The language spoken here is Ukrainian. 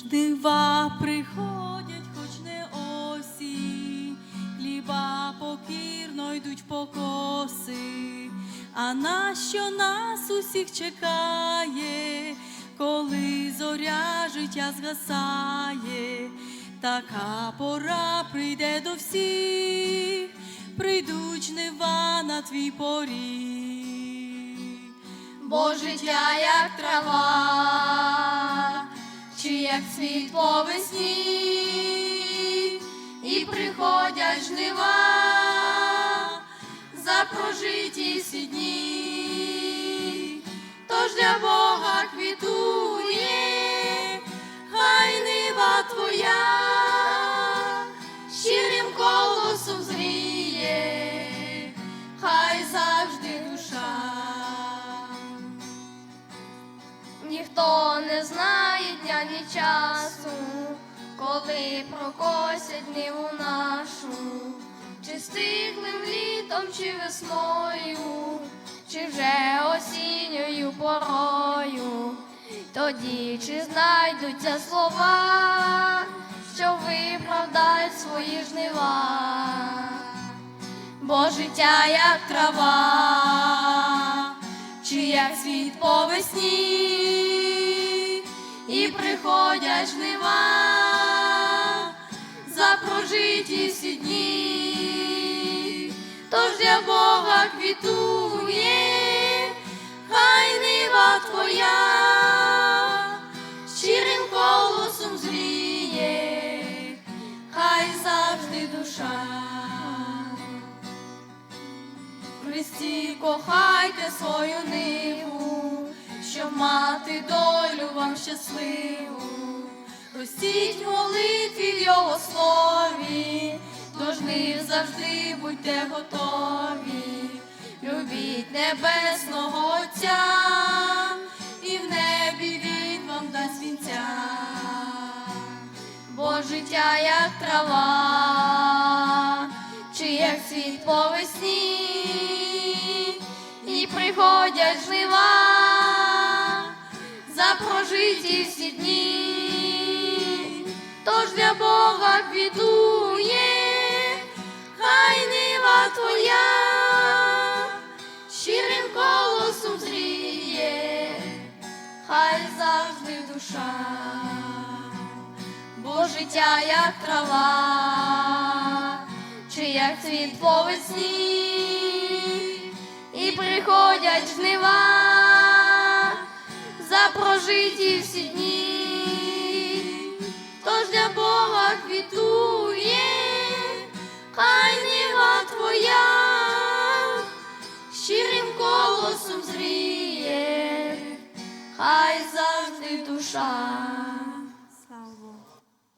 Жнива приходять, хоч не осінь, хліба покірно йдуть покоси, а нащо нас усіх чекає, коли зоря життя згасає, така пора прийде до всіх, прийдуть жнива на твій поріг. Бо життя як трава, чи як світ по весні, і приходять жнива за прожиті всі дні, тож для Бога квітує, хай нива твоя, щирим колосом зріє, хай завжди душа. Ніхто не знає дня ні часу, коли прокосять ниву нашу, чи стиглим літом, чи весною, чи вже осінньою порою. Тоді чи знайдуться слова, що виправдають свої жнива, бо життя як трава, чи як світ по весні, і приходять жнива. За прожиті всі дні, тож для Бога квітує, хай нива твоя, щирим колосом зріє, хай завжди душа. Христі кохайте свою щасливу. Ростіть молитві в його слові, до жнив завжди будьте готові. Любіть небесного Отця, і в небі він вам дасть вінця. Бо життя як трава, чи як світ по весні, і приходять жнива життя як трава, чи як цвіт по весні, і приходять жнива за прожиті всі дні, тож для Бога квітує, хай ніва твоя, щирим колосом зріє, хай завжди душа.